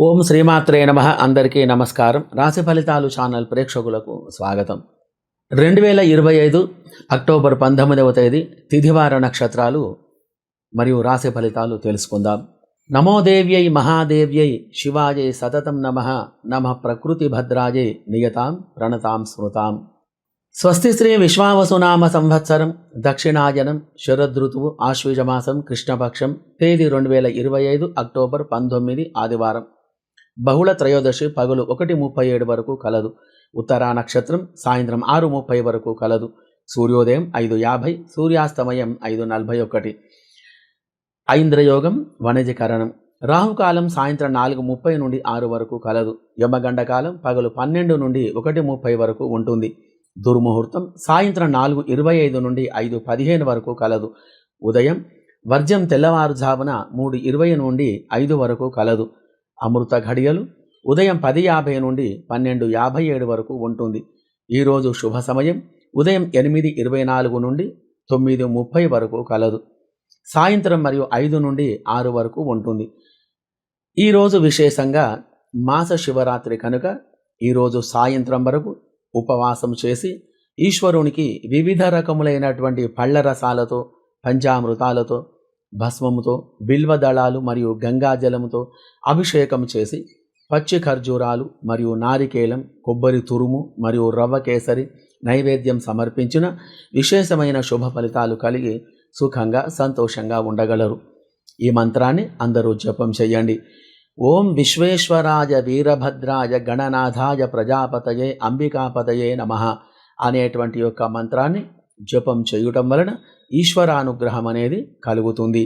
ఓం శ్రీమాత్రే నమ. అందరికీ నమస్కారం. రాశి ఫలితాలు ఛానల్ ప్రేక్షకులకు స్వాగతం. రెండు వేల ఇరవై ఐదు అక్టోబర్ పంతొమ్మిదవ తేదీ తిథివార నక్షత్రాలు మరియు రాశి ఫలితాలు తెలుసుకుందాం. నమోదేవ్యై మహాదేవ్యై శివాయై సతతం నమ. నమ ప్రకృతి భద్రాయై నియతాం ప్రణతాం స్మృతాం. స్వస్తి శ్రీ విశ్వావసునామ సంవత్సరం దక్షిణాయనం శరదృతువు ఆశ్వీజమాసం కృష్ణపక్షం తేదీ రెండు వేల ఇరవై ఐదు అక్టోబర్ పంతొమ్మిది ఆదివారం. బహుళ త్రయోదశి పగలు ఒకటి ముప్పై ఏడు వరకు కలదు. ఉత్తరా నక్షత్రం సాయంత్రం ఆరు ముప్పై వరకు కలదు. సూర్యోదయం ఐదు యాభై సూర్యాస్తమయం ఐదు నలభై ఒకటి. ఐంద్రయోగం వణజీకరణం రాహుకాలం సాయంత్రం నాలుగు ముప్పై నుండి ఆరు వరకు కలదు. యమగండ కాలం పగలు పన్నెండు నుండి ఒకటి ముప్పై వరకు ఉంటుంది. దుర్ముహూర్తం సాయంత్రం నాలుగు ఇరవై ఐదు నుండి ఐదు పదిహేను వరకు కలదు. ఉదయం వర్జం తెల్లవారుజామున మూడు ఇరవై నుండి ఐదు వరకు కలదు. అమృత ఘడియలు ఉదయం పది యాభై నుండి పన్నెండు యాభై ఏడు వరకు ఉంటుంది. ఈరోజు శుభ సమయం. ఉదయం ఎనిమిది ఇరవై నాలుగు నుండి తొమ్మిది ముప్పై వరకు కలదు. సాయంత్రం మరియు ఐదు నుండి ఆరు వరకు ఉంటుంది. ఈరోజు విశేషంగా మాస శివరాత్రి కనుక ఈరోజు సాయంత్రం వరకు ఉపవాసం చేసి ఈశ్వరునికి వివిధ రకములైనటువంటి పళ్ళ రసాలతో పంచామృతాలతో భస్మముతో బిల్వదళాలు మరియు గంగాజలముతో అభిషేకం చేసి పచ్చి ఖర్జూరాలు మరియు నారికేలం కొబ్బరి తురుము మరియు రవ్వ కేసరి నైవేద్యం సమర్పించిన విశేషమైన శుభ ఫలితాలు కలిగి సుఖంగా సంతోషంగా ఉండగలరు. ఈ మంత్రాన్ని అందరూ జపం చేయండి. ఓం విశ్వేశ్వరాయ వీరభద్రాయ గణనాథాయ ప్రజాపతయే అంబికాపతయే నమ అనేటువంటి యొక్క మంత్రాన్ని జపం చేయటం వలన ఈశ్వరానుగ్రహం అనేది కలుగుతుంది.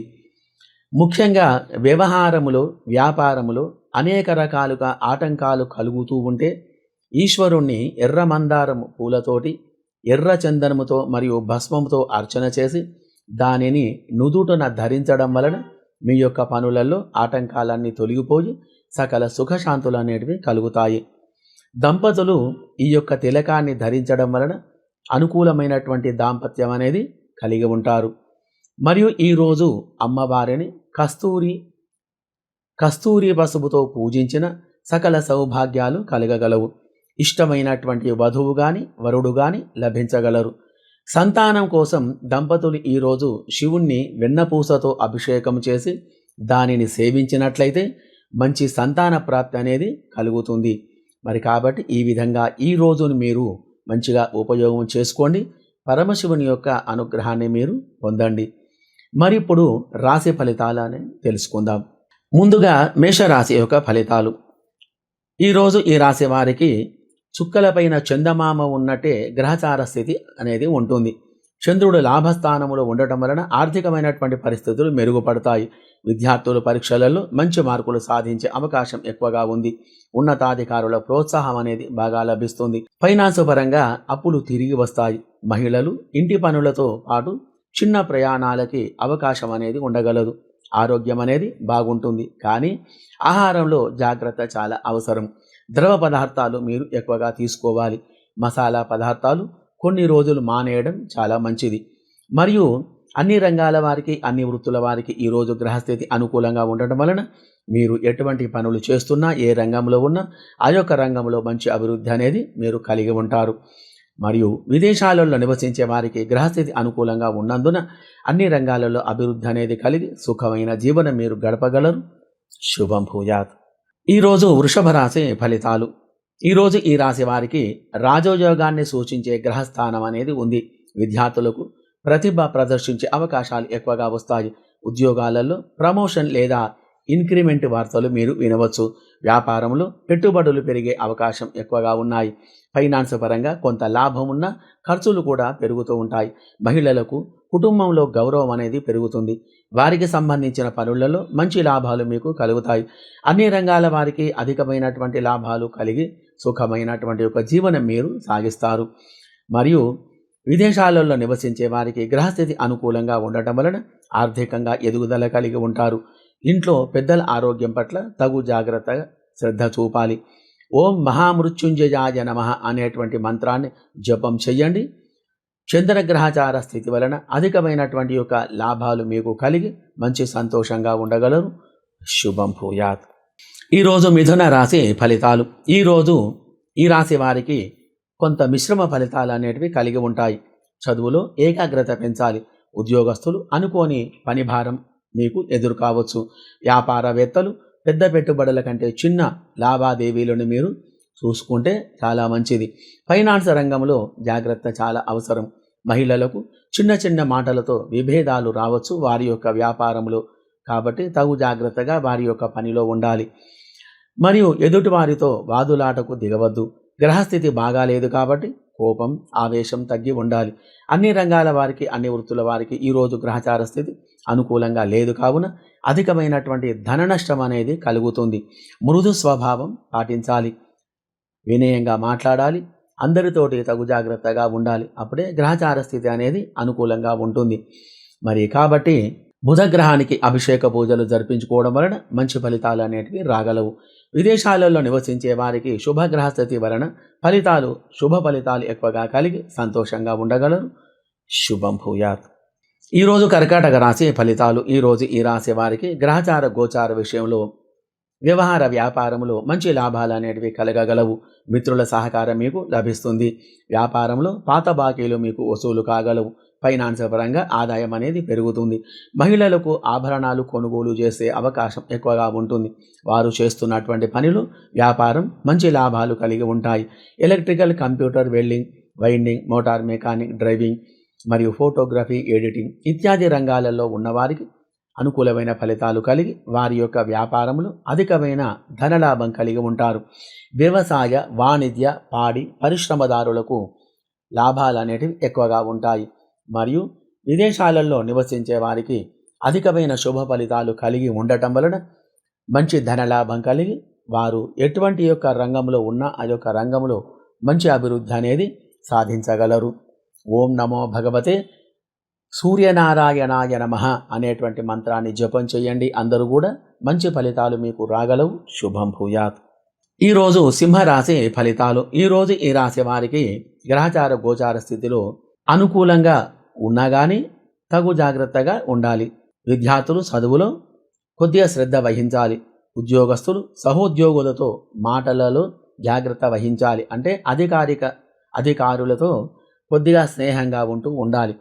ముఖ్యంగా వ్యవహారములో వ్యాపారములో అనేక రకాలుగా ఆటంకాలు కలుగుతూ ఉంటే ఈశ్వరుణ్ణి ఎర్ర మందారము పూలతోటి ఎర్ర చందనముతో మరియు భస్మముతో అర్చన చేసి దానిని నుదుటన ధరించడం వలన మీ యొక్క పనులలో ఆటంకాలన్నీ తొలగిపోయి సకల సుఖశాంతులు అనేటివి కలుగుతాయి. దంపతులు ఈ యొక్క తిలకాన్ని ధరించడం వలన అనుకూలమైనటువంటి దాంపత్యం అనేది కలిగి ఉంటారు. మరియు ఈరోజు అమ్మవారిని కస్తూరి కస్తూరి పసుపుతో పూజించిన సకల సౌభాగ్యాలు కలగగలవు. ఇష్టమైనటువంటి వధువు కానీ వరుడు కానీ లభించగలరు. సంతానం కోసం దంపతులు ఈరోజు శివుణ్ణి వెన్నపూసతో అభిషేకం చేసి దానిని సేవించినట్లయితే మంచి సంతాన ప్రాప్తి అనేది కలుగుతుంది. మరి కాబట్టి ఈ విధంగా ఈ రోజును మీరు మంచిగా ఉపయోగం చేసుకోండి. పరమశివుని యొక్క అనుగ్రహాన్ని మీరు పొందండి. మరి ఇప్పుడు రాశి ఫలితాలని తెలుసుకుందాం. ముందుగా మేషరాశి యొక్క ఫలితాలు. ఈరోజు ఈ రాశి వారికి చుక్కలపైన చందమామ ఉన్నట్టే గ్రహచార స్థితి అనేది ఉంటుంది. చంద్రుడు లాభస్థానంలో ఉండటం వలన ఆర్థికమైనటువంటి పరిస్థితులు మెరుగుపడతాయి. విద్యార్థులు పరీక్షలలో మంచి మార్కులు సాధించే అవకాశం ఎక్కువగా ఉంది. ఉన్నతాధికారుల ప్రోత్సాహం అనేది బాగా లభిస్తుంది. ఫైనాన్స్ పరంగా అప్పులు తిరిగి వస్తాయి. మహిళలు ఇంటి పనులతో పాటు చిన్న ప్రయాణాలకి అవకాశం అనేది ఉండగలదు. ఆరోగ్యం అనేది బాగుంటుంది. కానీ ఆహారంలో జాగ్రత్త చాలా అవసరం. ద్రవ పదార్థాలు మీరు ఎక్కువగా తీసుకోవాలి. మసాలా పదార్థాలు కొన్ని రోజులు మానేయడం చాలా మంచిది. మరియు అన్ని రంగాల వారికి అన్ని వృత్తుల వారికి ఈరోజు గ్రహస్థితి అనుకూలంగా ఉండటం వలన మీరు ఎటువంటి పనులు చేస్తున్నా ఏ రంగంలో ఉన్నా ఆ యొక్క రంగంలో మంచి అభివృద్ధి అనేది మీరు కలిగి ఉంటారు. మరియు విదేశాలలో నివసించే వారికి గ్రహస్థితి అనుకూలంగా ఉన్నందున అన్ని రంగాలలో అభివృద్ధి అనేది కలిగి సుఖమైన జీవనం మీరు గడపగలరు. శుభం భూయాత్. ఈరోజు వృషభ రాశి ఫలితాలు. ఈరోజు ఈ రాశి వారికి రాజోయోగాన్ని సూచించే గ్రహస్థానం అనేది ఉంది. విద్యార్థులకు ప్రతిభ ప్రదర్శించే అవకాశాలు ఎక్కువగా వస్తాయి. ఉద్యోగాలలో ప్రమోషన్ లేదా ఇంక్రిమెంట్ వార్తలు మీరు వినవచ్చు. వ్యాపారంలో పెట్టుబడులు పెరిగే అవకాశం ఎక్కువగా ఉన్నాయి. ఫైనాన్స్ పరంగా కొంత లాభం ఉన్న ఖర్చులు కూడా పెరుగుతూ ఉంటాయి. మహిళలకు కుటుంబంలో గౌరవం అనేది పెరుగుతుంది. వారికి సంబంధించిన పనులలో మంచి లాభాలు మీకు కలుగుతాయి. అన్ని రంగాల వారికి అధికమైనటువంటి లాభాలు కలిగి సుఖమైనటువంటి ఒక జీవనం మీరు సాగిస్తారు. మరియు విదేశాలలో నివసించే వారికి గ్రహస్థితి అనుకూలంగా ఉండటం వలన ఆర్థికంగా ఎదుగుదల కలిగి ఉంటారు. ఇంట్లో పెద్దల ఆరోగ్యం పట్ల తగు జాగ్రత్తగా శ్రద్ధ చూపాలి. ఓం మహామృత్యుంజయాయ నమ అనేటువంటి మంత్రాన్ని జపం చెయ్యండి. చంద్రగ్రహచార స్థితి వలన అధికమైనటువంటి యొక్క లాభాలు మీకు కలిగి మంచి సంతోషంగా ఉండగలరు. శుభం భూయాత్. ఈరోజు మిథున రాశి ఫలితాలు. ఈరోజు ఈ రాశి వారికి కొంత మిశ్రమ ఫలితాలు అనేటివి కలిగి ఉంటాయి. చదువులో ఏకాగ్రత పెంచాలి. ఉద్యోగస్తులు అనుకోని పని భారం మీకు ఎదురు కావచ్చు వ్యాపారవేత్తలు పెద్ద పెట్టుబడుల కంటే చిన్న లావాదేవీలను మీరు చూసుకుంటే చాలా మంచిది. ఫైనాన్స్ రంగంలో జాగ్రత్త చాలా అవసరం. మహిళలకు చిన్న చిన్న మాటలతో విభేదాలు రావచ్చు వారి యొక్క వ్యాపారంలో. కాబట్టి తగు జాగ్రత్తగా వారి యొక్క పనిలో ఉండాలి. మరియు ఎదుటి వారితో వాదులాటకు దిగవద్దు. గ్రహస్థితి బాగాలేదు కాబట్టి కోపం ఆవేశం తగ్గి ఉండాలి. అన్ని రంగాల వారికి అన్ని వృత్తుల వారికి ఈరోజు గ్రహచార స్థితి అనుకూలంగా లేదు కావున అధికమైనటువంటి ధన నష్టం అనేది కలుగుతుంది. మృదు స్వభావం పాటించాలి. వినయంగా మాట్లాడాలి. అందరితోటి తగు జాగ్రత్తగా ఉండాలి. అప్పుడే గ్రహచార స్థితి అనేది అనుకూలంగా ఉంటుంది. మరి కాబట్టి బుధగ్రహానికి అభిషేక పూజలు జరిపించుకోవడం వలన మంచి ఫలితాలు అనేటివి రాగలవు. విదేశాలలో నివసించే వారికి శుభగ్రహస్థితి వలన ఫలితాలు శుభ ఫలితాలు ఎక్కువగా కలిగి సంతోషంగా ఉండగలరు. శుభం భూయాత్. ఈరోజు కర్కాటక రాశి ఫలితాలు ఈరోజు ఈ రాశి వారికి గ్రహచార గోచార విషయంలో వ్యవహార వ్యాపారంలో మంచి లాభాలు అనేటివి కలగగలవు. మిత్రుల సహకారం మీకు లభిస్తుంది. వ్యాపారంలో పాత బాకీలు మీకు వసూలు కాగలవు. ఫైనాన్స్ పరంగా ఆదాయం అనేది పెరుగుతుంది. మహిళలకు ఆభరణాలు కొనుగోలు చేసే అవకాశం ఎక్కువగా ఉంటుంది. వారు చేస్తున్నటువంటి పనులు వ్యాపారం మంచి లాభాలు కలిగి ఉంటాయి. Electrical computer welding winding motor mechanic driving మరియు ఫోటోగ్రఫీ ఎడిటింగ్ ఇత్యాది రంగాలలో ఉన్నవారికి అనుకూలమైన ఫలితాలు కలిగి వారి యొక్క వ్యాపారంలో అధికమైన ధనలాభం కలిగి ఉంటారు. వ్యవసాయ వాణిజ్య పాడి పరిశ్రమదారులకు లాభాలు అనేటివి ఎక్కువగా ఉంటాయి. మరియు విదేశాలలో నివసించే వారికి అధికమైన శుభ ఫలితాలు కలిగి ఉండటం వలన మంచి ధనలాభం కలిగి వారు ఎటువంటి యొక్క రంగంలో ఉన్న ఆ యొక్క రంగంలో మంచి అభివృద్ధి అనేది సాధించగలరు. ఓం నమో భగవతే సూర్యనారాయణాయ నమ అనేటువంటి మంత్రాన్ని జపం చేయండి. అందరూ కూడా మంచి ఫలితాలు మీకు రాగలవు. శుభం భూయాత్. ఈరోజు సింహరాశి ఫలితాలు. ఈరోజు ఈ రాశి వారికి గ్రహచార గోచార స్థితిలో అనుకూలంగా ఉన్నా కానీ తగు జాగ్రత్తగా ఉండాలి. విద్యార్థులు చదువులో కొద్దిగా శ్రద్ధ వహించాలి. ఉద్యోగస్తులు సహోద్యోగులతో మాటలలో జాగ్రత్త వహించాలి. అంటే అధికారిక అధికారులతో కొద్దిగా స్నేహంగా ఉంటూ ఉండాలి.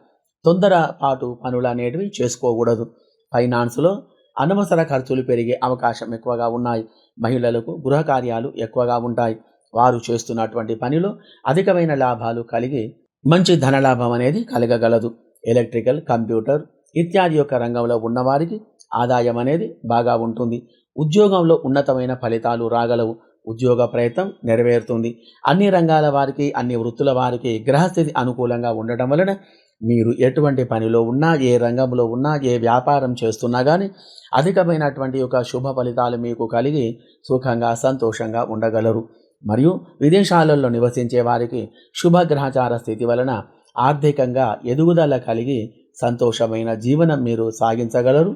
తొందరపాటు పనులు అనేటివి చేసుకోకూడదు. ఫైనాన్స్లో అనవసర ఖర్చులు పెరిగే అవకాశం ఎక్కువగా ఉన్నాయి. మహిళలకు గృహ కార్యాలు ఎక్కువగా ఉంటాయి. వారు చేస్తున్నటువంటి పనిలో అధికమైన లాభాలు కలిగి మంచి ధనలాభం అనేది కలగగలదు. ఎలక్ట్రికల్ కంప్యూటర్ ఇత్యాది యొక్క రంగంలో ఉన్నవారికి ఆదాయం అనేది బాగా ఉంటుంది. ఉద్యోగంలో ఉన్నతమైన ఫలితాలు రాగలవు. ఉద్యోగ ప్రయత్నం నెరవేరుతుంది. అన్ని రంగాల వారికి అన్ని వృత్తుల వారికి గ్రహస్థితి అనుకూలంగా ఉండటం వలన మీరు ఎటువంటి పనిలో ఉన్నా ఏ రంగంలో ఉన్నా ఏ వ్యాపారం చేస్తున్నా కానీ అధికమైనటువంటి యొక్క శుభ ఫలితాలు మీకు కలిగి సుఖంగా సంతోషంగా ఉండగలరు. మరియు విదేశాలలో నివసించే వారికి శుభగ్రహచార స్థితి వలన ఆర్థికంగా ఎదుగుదల కలిగి సంతోషమైన జీవనం మీరు సాగించగలరు.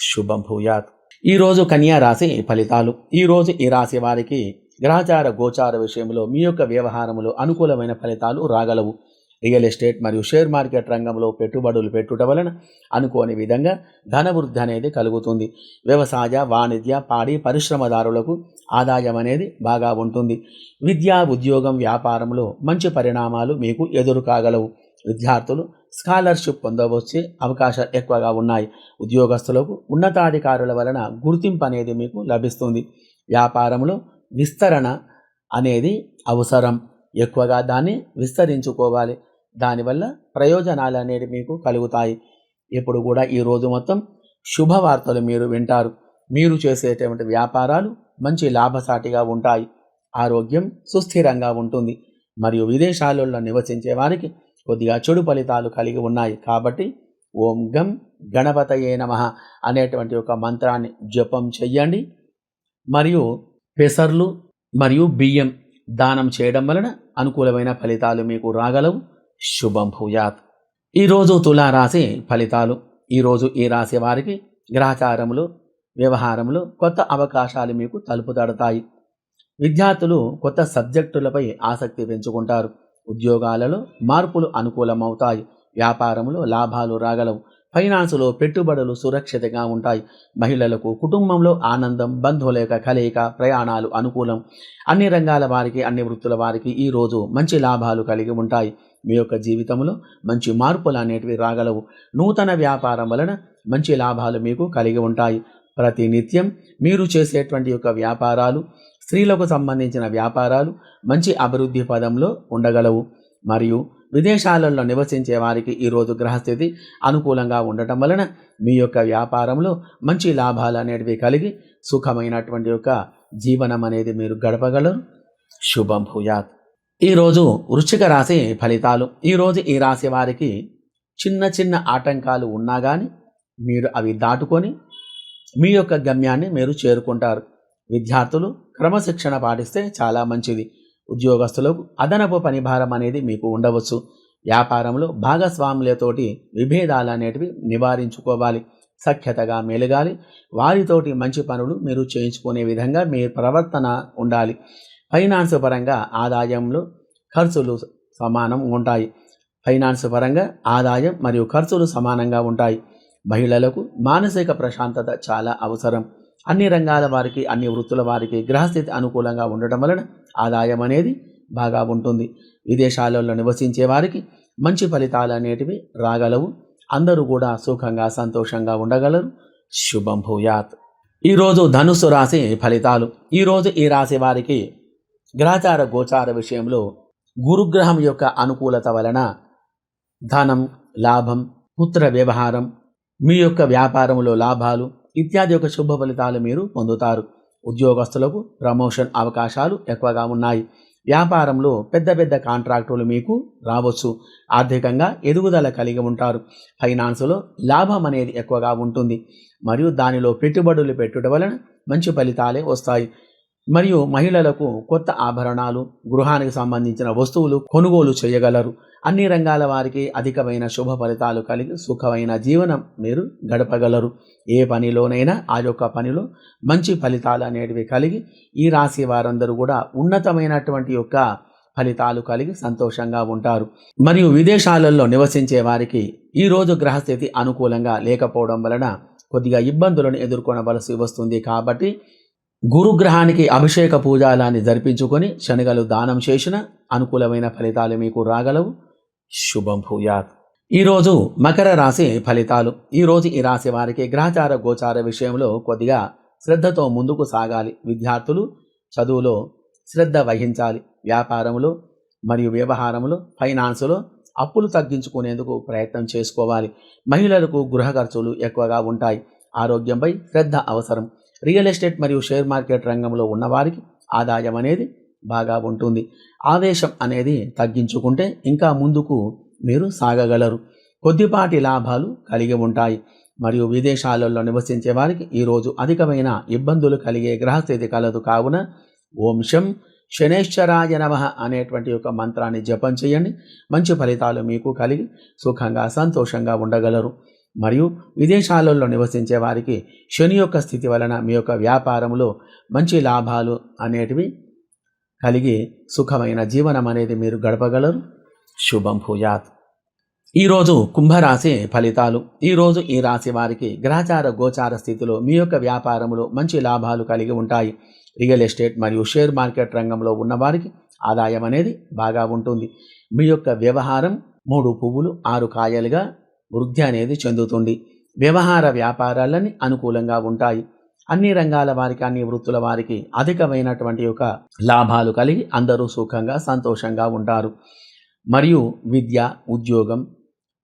శుభం భూయాత్. ఈరోజు కన్యా రాశి ఫలితాలు. ఈరోజు ఈ రాశి వారికి గ్రహచార గోచార విషయంలో మీ యొక్క వ్యవహారములో అనుకూలమైన ఫలితాలు రాగలవు. రియల్ ఎస్టేట్ మరియు షేర్ మార్కెట్ రంగంలో పెట్టుబడులు పెట్టుట వలన అనుకోని విధంగా ధనవృద్ధి అనేది కలుగుతుంది. వ్యవసాయ వాణిజ్య పాడి పరిశ్రమదారులకు ఆదాయం అనేది బాగా ఉంటుంది. విద్యా ఉద్యోగం వ్యాపారంలో మంచి పరిణామాలు మీకు ఎదురు కాగలవు. విద్యార్థులు స్కాలర్షిప్ పొందవచ్చే అవకాశాలు ఎక్కువగా ఉన్నాయి. ఉద్యోగస్తులకు ఉన్నతాధికారుల వలన గుర్తింపు అనేది మీకు లభిస్తుంది. వ్యాపారంలో విస్తరణ అనేది అవసరం. ఎక్కువగా దాన్ని విస్తరించుకోవాలి. దానివల్ల ప్రయోజనాలు అనేవి మీకు కలుగుతాయి. ఇప్పుడు కూడా ఈ రోజు మొత్తం శుభవార్తలు మీరు వింటారు. మీరు చేసేటువంటి వ్యాపారాలు మంచి లాభసాటిగా ఉంటాయి. ఆరోగ్యం సుస్థిరంగా ఉంటుంది. మరియు విదేశాలలో నివసించే వారికి కొద్దిగా చెడు ఫలితాలు కలిగి ఉన్నాయి. కాబట్టి ఓం గం గణపతయే నమ అనేటువంటి ఒక మంత్రాన్ని జపం చెయ్యండి. మరియు పెసర్లు మరియు బియ్యం దానం చేయడం వలన అనుకూలమైన ఫలితాలు మీకు రాగలవు. శుభం భూయాత్. ఈరోజు తులారాశి ఫలితాలు ఈరోజు ఈ రాశి వారికి గ్రహచారములు వ్యవహారములు కొత్త అవకాశాలు మీకు తలుపు తడతాయి. విద్యార్థులు కొత్త సబ్జెక్టులపై ఆసక్తి పెంచుకుంటారు. ఉద్యోగాలలో మార్పులు అనుకూలమవుతాయి. వ్యాపారంలో లాభాలు రాగలవు. ఫైనాన్స్లో పెట్టుబడులు సురక్షితంగా ఉంటాయి. మహిళలకు కుటుంబంలో ఆనందం బంధువుల యొక్క కలయిక ప్రయాణాలు అనుకూలం. అన్ని రంగాల వారికి అన్ని వృత్తుల వారికి ఈరోజు మంచి లాభాలు కలిగి ఉంటాయి. మీ యొక్క జీవితంలో మంచి మార్పులు అనేటివి రాగలవు. నూతన వ్యాపారం వలన మంచి లాభాలు మీకు కలిగి ఉంటాయి. ప్రతి నిత్యం మీరు చేసేటువంటి యొక్క వ్యాపారాలు స్త్రీలకు సంబంధించిన వ్యాపారాలు మంచి అభివృద్ధి పదంలో ఉండగలవు. మరియు విదేశాలలో నివసించే వారికి ఈరోజు గ్రహస్థితి అనుకూలంగా ఉండటం వలన మీ యొక్క వ్యాపారంలో మంచి లాభాలు అనేటివి కలిగి సుఖమైనటువంటి యొక్క జీవనం అనేది మీరు గడపగలరు. శుభం భూయాత్. ఈరోజు వృశ్చిక రాశి ఫలితాలు. ఈరోజు ఈ రాశి వారికి చిన్న చిన్న ఆటంకాలు ఉన్నా కానీ మీరు అవి దాటుకొని మీ యొక్క గమ్యాన్ని మీరు చేరుకుంటారు. విద్యార్థులు క్రమశిక్షణ పాటిస్తే చాలా మంచిది. ఉద్యోగస్తులకు అదనపు పనిభారం అనేది మీకు ఉండవచ్చు. వ్యాపారంలో భాగస్వాములతోటి విభేదాలు అనేటివి నివారించుకోవాలి. సఖ్యతగా మెలగాలి. వారితోటి మంచి పనులు మీరు చేయించుకునే విధంగా మీ ప్రవర్తన ఉండాలి. ఫైనాన్స్ పరంగా ఆదాయంలో ఖర్చులు సమానం ఉంటాయి. ఫైనాన్స్ పరంగా ఆదాయం మరియు ఖర్చులు సమానంగా ఉంటాయి. మహిళలకు మానసిక ప్రశాంతత చాలా అవసరం. అన్ని రంగాల వారికి అన్ని వృత్తుల వారికి గ్రహస్థితి అనుకూలంగా ఉండటం వలన ఆదాయం అనేది బాగా ఉంటుంది. విదేశాలలో నివసించే వారికి మంచి ఫలితాలు అనేటివి రాగలవు. అందరూ కూడా సుఖంగా సంతోషంగా ఉండగలరు. శుభం భూయాత్. ఈరోజు ధనుస్సు రాశి ఫలితాలు. ఈరోజు ఈ రాశి వారికి గ్రహచార గోచార విషయంలో గురుగ్రహం యొక్క అనుకూలత వలన ధనం లాభం పుత్ర వ్యవహారం మీ యొక్క వ్యాపారంలో లాభాలు ఇత్యాది యొక్క శుభ ఫలితాలు మీరు పొందుతారు. ఉద్యోగస్తులకు ప్రమోషన్ అవకాశాలు ఎక్కువగా ఉన్నాయి. వ్యాపారంలో పెద్ద పెద్ద కాంట్రాక్టులు మీకు రావచ్చు. ఆర్థికంగా ఎదుగుదల కలిగి ఉంటారు. ఫైనాన్స్లో లాభం అనేది ఎక్కువగా ఉంటుంది. మరియు దానిలో పెట్టుబడులు పెట్టుట వలన మంచి ఫలితాలే వస్తాయి. మరియు మహిళలకు కొత్త ఆభరణాలు గృహానికి సంబంధించిన వస్తువులు కొనుగోలు చేయగలరు. అన్ని రంగాల వారికి అధికమైన శుభ ఫలితాలు కలిగి సుఖమైన జీవనం మీరు గడపగలరు. ఏ పనిలోనైనా ఆ యొక్క పనిలో మంచి ఫలితాలు అనేటివి కలిగి ఈ రాశి వారందరూ కూడా ఉన్నతమైనటువంటి యొక్క ఫలితాలు కలిగి సంతోషంగా ఉంటారు. మరియు విదేశాలలో నివసించే వారికి ఈ రోజు గ్రహస్థితి అనుకూలంగా లేకపోవడం వలన కొద్దిగా ఇబ్బందులను ఎదుర్కొనవలసి వస్తుంది కాబట్టి గురుగ్రహానికి అభిషేక పూజాలాన్ని జరిపించుకొని శనగలు దానం చేసిన అనుకూలమైన ఫలితాలు మీకు రాగలవు. శుభం భూయాత్. ఈరోజు మకర రాశి ఫలితాలు. ఈరోజు ఈ రాశి వారికి గ్రహచార గోచార విషయంలో కొద్దిగా శ్రద్ధతో ముందుకు సాగాలి. విద్యార్థులు చదువులో శ్రద్ధ వహించాలి. వ్యాపారంలో మరియు వ్యవహారంలో ఫైనాన్స్లో అప్పులు తగ్గించుకునేందుకు ప్రయత్నం చేసుకోవాలి. మహిళలకు గృహ ఖర్చులు ఎక్కువగా ఉంటాయి. ఆరోగ్యంపై శ్రద్ధ అవసరం. రియల్ ఎస్టేట్ మరియు షేర్ మార్కెట్ రంగంలో ఉన్నవారికి ఆదాయం అనేది బాగా ఉంటుంది. ఆవేశం అనేది తగ్గించుకుంటే ఇంకా ముందుకు మీరు సాగగలరు. కొద్దిపాటి లాభాలు కలిగి ఉంటాయి. మరియు విదేశాలలో నివసించే వారికి ఈరోజు అధికమైన ఇబ్బందులు కలిగే గ్రహస్థితి కలదు. కావున ఓంశం శనేశ్వరాయ నమ అనేటువంటి యొక్క మంత్రాన్ని జపం చేయండి. మంచి ఫలితాలు మీకు కలిగి సుఖంగా సంతోషంగా ఉండగలరు. మరియు విదేశాలలో నివసించే వారికి శని యొక్క స్థితి వలన మీ యొక్క వ్యాపారంలో మంచి లాభాలు అనేటివి కలిగి సుఖమైన జీవనం అనేది మీరు గడపగలరు. శుభం భూయాత్. ఈరోజు కుంభరాశి ఫలితాలు. ఈరోజు ఈ రాశి వారికి గ్రహచార గోచార స్థితిలో మీ యొక్క వ్యాపారంలో మంచి లాభాలు కలిగి ఉంటాయి. రియల్ ఎస్టేట్ మరియు షేర్ మార్కెట్ రంగంలో ఉన్నవారికి ఆదాయం అనేది బాగా ఉంటుంది. మీ యొక్క వ్యవహారం మూడు పువ్వులు ఆరు కాయలుగా వృద్ధి అనేది చెందుతుంది. వ్యవహార వ్యాపారాలన్నీ అనుకూలంగా ఉంటాయి. అన్ని రంగాల వారికి అన్ని వృత్తుల వారికి అధికమైనటువంటి యొక్క లాభాలు కలిగి అందరూ సుఖంగా సంతోషంగా ఉంటారు. మరియు విద్య ఉద్యోగం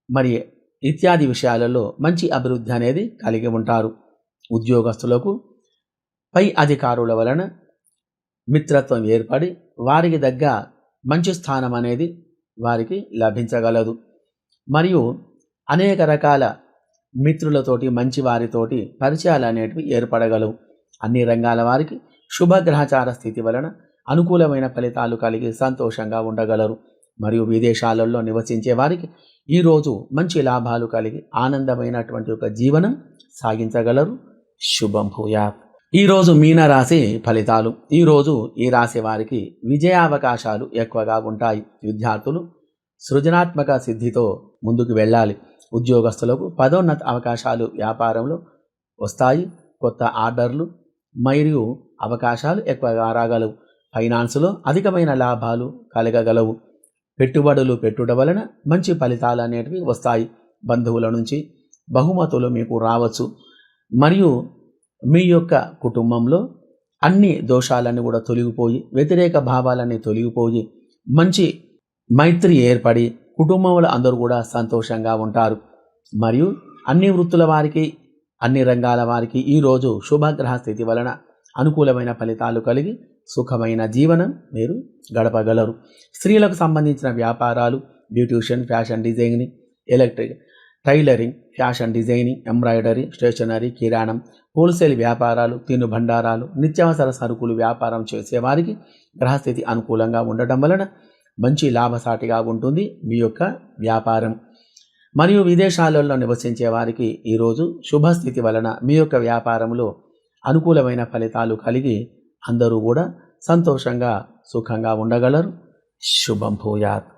మరి ఇత్యాది విషయాలలో మంచి అభివృద్ధి అనేది కలిగి ఉంటారు. ఉద్యోగస్తులకు పై అధికారుల వలన మిత్రత్వం ఏర్పడి వారికి దగ్గ మంచి స్థానం అనేది వారికి లభించగలదు. మరియు అనేక రకాల మిత్రులతోటి మంచి వారితోటి పరిచయాలు అనేటివి ఏర్పడగలవు. అన్ని రంగాల వారికి శుభగ్రహచార స్థితి వలన అనుకూలమైన ఫలితాలు కలిగి సంతోషంగా ఉండగలరు. మరియు విదేశాలలో నివసించే వారికి ఈరోజు మంచి లాభాలు కలిగి ఆనందమైనటువంటి ఒక జీవనం సాగించగలరు. శుభం భూయాత్. ఈరోజు మీనరాశి ఫలితాలు. ఈరోజు ఈ రాశి వారికి విజయావకాశాలు ఎక్కువగా ఉంటాయి. విద్యార్థులు సృజనాత్మక సిద్ధితో ముందుకు వెళ్ళాలి. ఉద్యోగస్తులకు పదోన్నత అవకాశాలు వ్యాపారంలో వస్తాయి. కొత్త ఆర్డర్లు మరియు అవకాశాలు ఎక్కువగా రాగలవు. ఫైనాన్స్లో అధికమైన లాభాలు కలగగలవు. పెట్టుబడులు పెట్టుట వలన మంచి ఫలితాలు అనేటివి వస్తాయి. బంధువుల నుంచి బహుమతులు మీకు రావచ్చు. మరియు మీ యొక్క కుటుంబంలో అన్ని దోషాలన్నీ కూడా తొలగిపోయి వ్యతిరేక భావాలన్నీ తొలగిపోయి మంచి మైత్రి ఏర్పడి కుటుంబంలో అందరూ కూడా సంతోషంగా ఉంటారు. మరియు అన్ని వృత్తుల వారికి అన్ని రంగాల వారికి ఈరోజు శుభగ్రహ స్థితి వలన అనుకూలమైన ఫలితాలు కలిగి సుఖమైన జీవనం మీరు గడపగలరు. స్త్రీలకు సంబంధించిన వ్యాపారాలు beautician fashion designing electric tailoring fashion designing embroidery stationery కిరాణం హోల్సేల్ వ్యాపారాలు తినుబండారాలు నిత్యావసర సరుకులు వ్యాపారం చేసేవారికి గ్రహస్థితి అనుకూలంగా ఉండటం వలన మంచి లాభసాటిగా ఉంటుంది మీ యొక్క వ్యాపారం. మరియు విదేశాలలో నివసించే వారికి ఈరోజు శుభస్థితి వలన మీ యొక్క వ్యాపారంలో అనుకూలమైన ఫలితాలు కలిగి అందరూ కూడా సంతోషంగా సుఖంగా ఉండగలరు. శుభం భూయాత్.